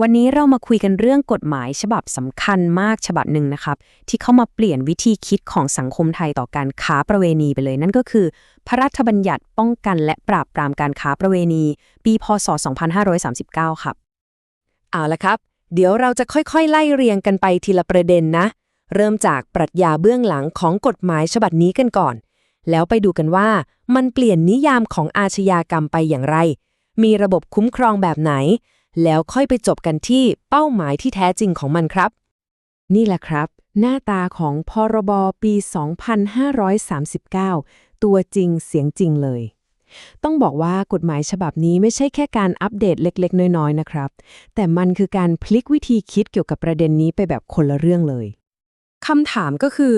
วันนี้เรามาคุยกันเรื่องกฎหมายฉบับสำคัญมากฉบับหนึ่งนะครับ ที่เข้ามาเปลี่ยนวิธีคิดของสังคมไทยต่อการค้าประเวณีไปเลย นั่นก็คือ พระราชบัญญัติป้องกันและปราบปรามการค้าประเวณี ปีพศ 2539 ครับ เอาละครับ เดี๋ยวเราจะค่อยๆ ไล่เรียงกันไปทีละประเด็นนะ เริ่มจากปรัชญาเบื้องหลังของกฎหมายฉบับนี้กันก่อน แล้วไปดูกันว่า มันเปลี่ยนนิยามของอาชญากรรมไปอย่างไร มีระบบคุ้มครองแบบไหน แล้วค่อยไปจบกันที่เป้าหมายที่แท้จริงของมันครับ นี่แหละครับ หน้าตาของพรบปี 2539 ตัวจริงเสียงจริงเลย ต้องบอกว่ากฎหมายฉบับนี้ไม่ใช่แค่การอัปเดตเล็กๆ น้อยๆ นะครับ แต่มันคือการพลิกวิธีคิดเกี่ยวกับประเด็นนี้ไปแบบคนละเรื่องเลยคำถามก็คือ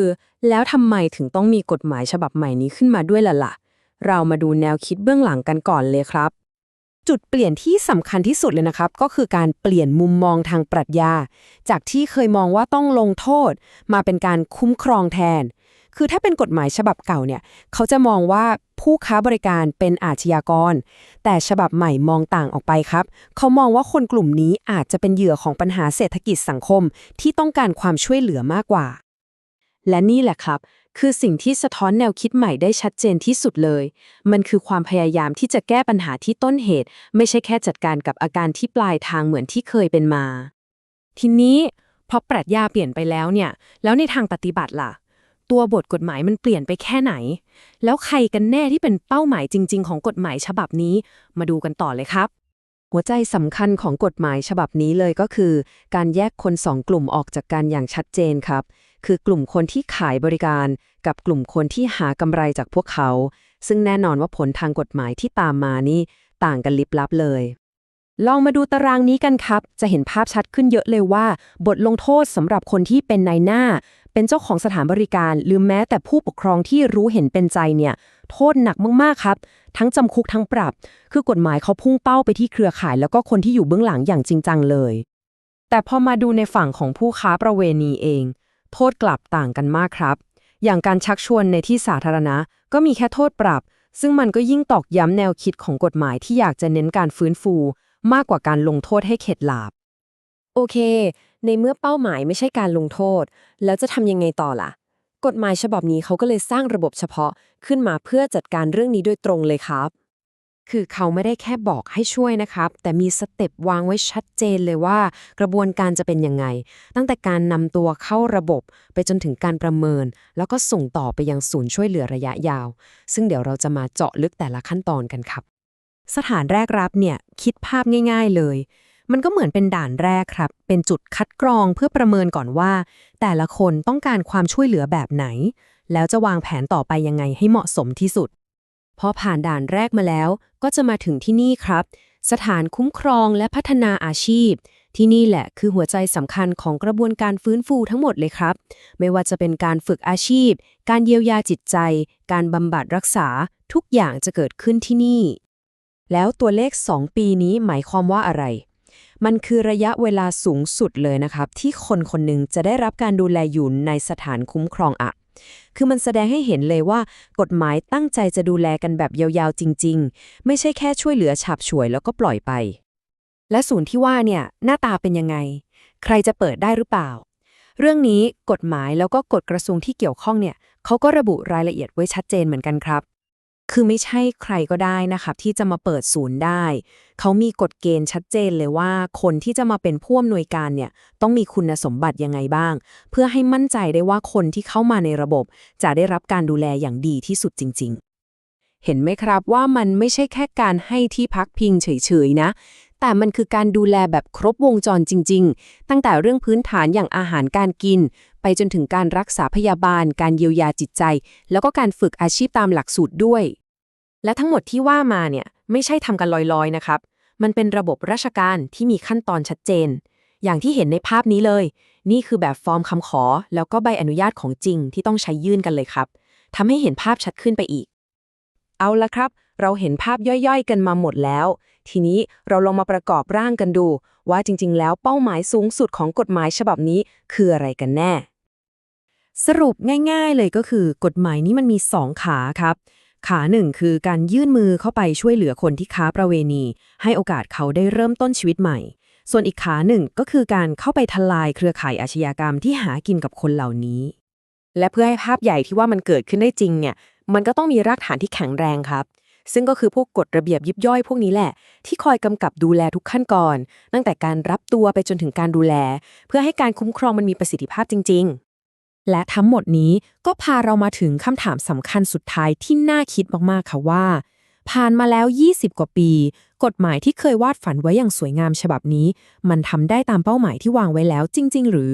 แล้วทำไมถึงต้องมีกฎหมายฉบับใหม่นี้ขึ้นมาด้วยล่ะล่ะ เรามาดูแนวคิดเบื้องหลังกันก่อนเลยครับ จุดเปลี่ยนที่สำคัญที่สุดเลยนะครับ ก็คือการเปลี่ยนมุมมองทางปรัชญา จากที่เคยมองว่าต้องลงโทษ มาเป็นการคุ้มครองแทน คือถ้าเป็นกฎหมายฉบับเก่าเนี่ย เขาจะมองว่าผู้ค้าบริการเป็นอาชญากร แต่ฉบับใหม่มองต่างออกไปครับ เขามองว่าคนกลุ่มนี้อาจจะเป็นเหยื่อของปัญหาเศรษฐกิจสังคมที่ต้องการความช่วยเหลือมากกว่า และนี่แหละครับ คือสิ่งที่สะท้อนแนวคิดใหม่ได้ชัดเจนที่สุดเลย มันคือความพยายามที่จะแก้ปัญหาที่ต้นเหตุ ไม่ใช่แค่จัดการกับอาการที่ปลายทางเหมือนที่เคยเป็นมา ทีนี้พอปรัชญาเปลี่ยนไปแล้วเนี่ย แล้วในทางปฏิบัติล่ะ ตัวบทกฎหมายมันเปลี่ยนไปแค่ไหน แล้วใครกันแน่ที่เป็นเป้าหมายจริง ๆ ของกฎหมายฉบับนี้ มาดูกันต่อเลยครับ หัวใจสำคัญของกฎหมายฉบับนี้เลยก็คือ การแยกคนสองกลุ่มออกจากกันอย่างชัดเจนครับ คือกลุ่มคนที่ขายบริการกับกลุ่มคนที่หากำไรจากพวกเขา ซึ่งแน่นอนว่าผลทางกฎหมายที่ตามมานี่ต่างกันลิบลับเลย ลองมาดูตารางนี้กันครับ จะเห็นภาพชัดขึ้นเยอะเลยว่า บทลงโทษสำหรับคนที่เป็นนายหน้า เป็นเจ้าของสถานบริการ หรือแม้แต่ผู้ปกครองที่รู้เห็นเป็นใจเนี่ยโทษหนักมากๆครับ ทั้งจำคุกทั้งปรับ คือกฎหมายเขาพุ่งเป้าไปที่เครือข่าย แล้วก็คนที่อยู่เบื้องหลังอย่างจริงจังเลยแต่พอมาดูในฝั่งของผู้ค้าประเวณีเอง โทษกลับต่างกันมากครับ อย่างการชักชวนในที่สาธารณะ ก็มีแค่โทษปรับ ซึ่งมันก็ยิ่งตอกย้ำแนวคิดของกฎหมายที่อยากจะเน้นการฟื้นฟู มากกว่าการลงโทษให้เข็ดหลาบ โอเค ในเมื่อเป้าหมายไม่ใช่การลงโทษ แล้วจะทำยังไงต่อล่ะ กฎหมายฉบับนี้เขาก็เลยสร้างระบบเฉพาะขึ้นมาเพื่อจัดการเรื่องนี้โดยตรงเลยครับ คือเขาไม่ได้แค่บอกให้ช่วยนะครับ แต่มีสเต็ปวางไว้ชัดเจนเลยว่า กระบวนการจะเป็นยังไง ตั้งแต่การนำตัวเข้าระบบไปจนถึงการประเมิน แล้วก็ส่งต่อไปยังศูนย์ช่วยเหลือระยะยาว ซึ่งเดี๋ยวเราจะมาเจาะลึกแต่ละขั้นตอนกันครับ สถานแรกรับเนี่ยคิดภาพง่าย ๆเลย มันก็เหมือนเป็นด่านแรกครับ เป็นจุดคัดกรองเพื่อประเมินก่อนว่า แต่ละคนต้องการความช่วยเหลือแบบไหน แล้วจะวางแผนต่อไปยังไงให้เหมาะสมที่สุด พอผ่านด่านแรกมาแล้วก็จะมาถึงที่นี่ครับ สถานคุ้มครองและพัฒนาอาชีพ ที่นี่แหละคือหัวใจสำคัญของกระบวนการฟื้นฟูทั้งหมดเลยครับ ไม่ว่าจะเป็นการฝึกอาชีพ การเยียวยาจิตใจ การบำบัดรักษา ทุกอย่างจะเกิดขึ้นที่นี่ แล้วตัวเลข 2 ปีนี้หมายความว่าอะไร มันคือระยะเวลาสูงสุดเลยนะครับ ที่คนคนหนึ่งจะได้รับการดูแลอยู่ในสถานคุ้มครองอะ คือมันแสดงให้เห็นเลยว่า กฎหมายตั้งใจจะดูแลกันแบบยาวๆจริง ๆ ไม่ใช่แค่ช่วยเหลือฉับฉวยแล้วก็ปล่อยไป และศูนย์ที่ว่าเนี่ยหน้าตาเป็นยังไง ใครจะเปิดได้หรือเปล่า เรื่องนี้กฎหมายแล้วก็กฎกระทรวงที่เกี่ยวข้องเนี่ยเขาก็ระบุรายละเอียดไว้ชัดเจนเหมือนกันครับ คือไม่ใช่ใครก็ได้นะครับที่จะมาเปิดศูนย์ได้ เขามีกฎเกณฑ์ชัดเจนเลยว่า คนที่จะมาเป็นผู้อำนวยการเนี่ยต้องมีคุณสมบัติยังไงบ้าง เพื่อให้มั่นใจได้ว่าคนที่เข้ามาในระบบ จะได้รับการดูแลอย่างดีที่สุดจริง ๆ เห็นไหมครับว่ามันไม่ใช่แค่การให้ที่พักพิงเฉยๆนะแต่มันคือการดูแลแบบครบวงจรจริง ๆ ตั้งแต่เรื่องพื้นฐานอย่างอาหารการกิน ไปจนถึงการรักษาพยาบาล การเยียวยาจิตใจ แล้วก็การฝึกอาชีพตามหลักสูตรด้วย และทั้งหมดที่ว่ามาเนี่ยไม่ใช่ทำกันลอยๆนะครับ มันเป็นระบบราชการที่มีขั้นตอนชัดเจน อย่างที่เห็นในภาพนี้เลย นี่คือแบบฟอร์มคำขอ แล้วก็ใบอนุญาตของจริงที่ต้องใช้ยื่นกันเลยครับทำให้เห็นภาพชัดขึ้นไปอีก เอาละครับ เราเห็นภาพย่อยๆ กันมาหมดแล้ว ทีนี้เราลองมาประกอบร่างกันดู ว่าจริง ๆ แล้วเป้าหมายสูงสุดของกฎหมายฉบับนี้คืออะไรกันแน่ สรุปง่าย ๆ เลยก็คือ กฎหมายนี้มันมี 2 ขาครับ ขาหนึ่งคือการยื่นมือเข้าไปช่วยเหลือคนที่ค้าประเวณี ให้โอกาสเขาได้เริ่มต้นชีวิตใหม่ ส่วนอีกขาหนึ่งก็คือการเข้าไปทลายเครือข่ายอาชญากรรมที่หากินกับคนเหล่านี้ และเพื่อให้ภาพใหญ่ที่ว่ามันเกิดขึ้นได้จริงเนี่ยมันก็ต้องมีรากฐานที่แข็งแรงครับ ซึ่งก็คือพวกกฎระเบียบยิบย่อยพวกนี้แหละ ที่คอยกำกับดูแลทุกขั้นตอนตั้งแต่การรับตัวไปจนถึงการดูแล เพื่อให้การคุ้มครองมันมีประสิทธิภาพจริงๆ และทั้งหมดนี้ก็พาเรามาถึงคำถามสำคัญสุดท้ายที่น่าคิดมากๆค่ะว่า ผ่านมาแล้ว 20 กว่าปี กฎหมายที่เคยวาดฝันไว้อย่างสวยงามฉบับนี้ มันทำได้ตามเป้าหมายที่วางไว้แล้วจริง ๆ หรือ